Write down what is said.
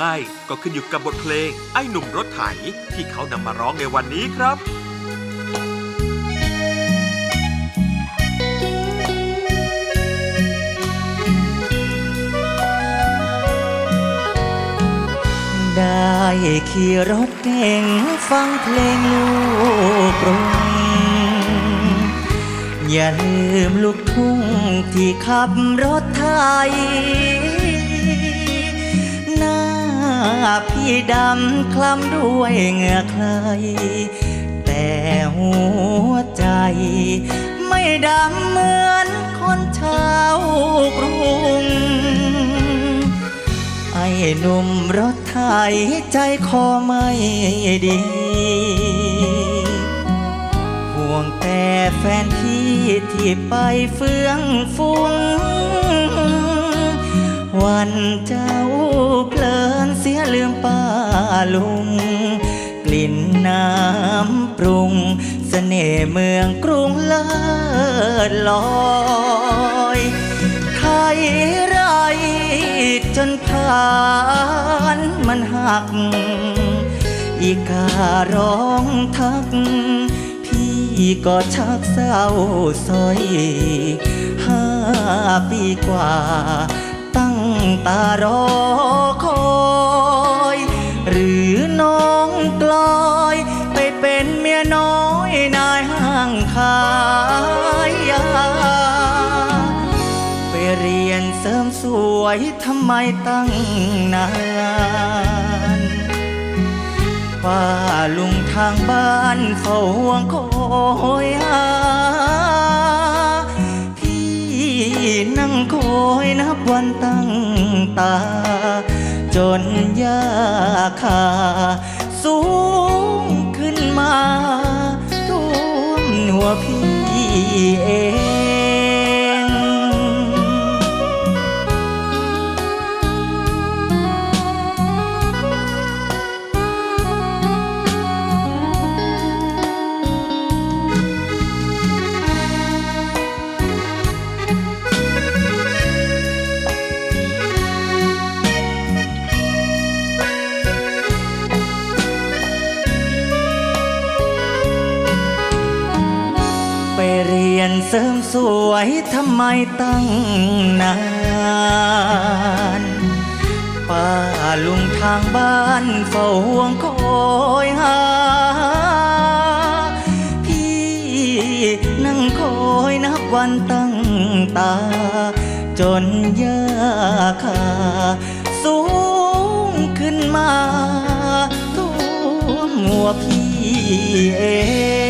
ไม่ ก็ขึ้นอยู่กับบทเพลง ไอ้หนุ่มรถไถที่เขานำมาร้องในวันนี้ครับได้ขี่รถเก่งฟังเพลงลูกกรุงอย่าลืมลูกทุ่งที่ขับรถไทย พี่ดำคล้ำด้วยเหงื่อใคร แต่หัวใจ ไม่ดำเหมือนคนชาวกรุง ไอ้หนุ่มรถไถใจคอไม่ดี ห่วงแต่แฟนพี่ที่ไปเฟื่องฟุ้งวันเจ้า ลืมป้าลุง กลิ่นน้ำปรุงเสน่ห์เมืองกรุงเลิศลอยไทยไรจนผ่านมันหัก อีการ้องทัก พี่ก็ชักเศร้าซอยห้าปีกว่า ตั้งตารอ ขายยา ไปเรียนเสริมสวยทำไมตั้งนานป้าลุงทางบ้านเฝ้าห่วงคอยหาพี่นั่งคอยนับวันตั้งตา จนยาคา พี่เอง นเสริมสวยทำไมตั้งนานป้าลุงทางบ้านเฝ้าห่วงคอยหา พี่นั่งคอยนับวันตั้งตา จนยาคาสูงขึ้นมาท่วมหัวพี่เอง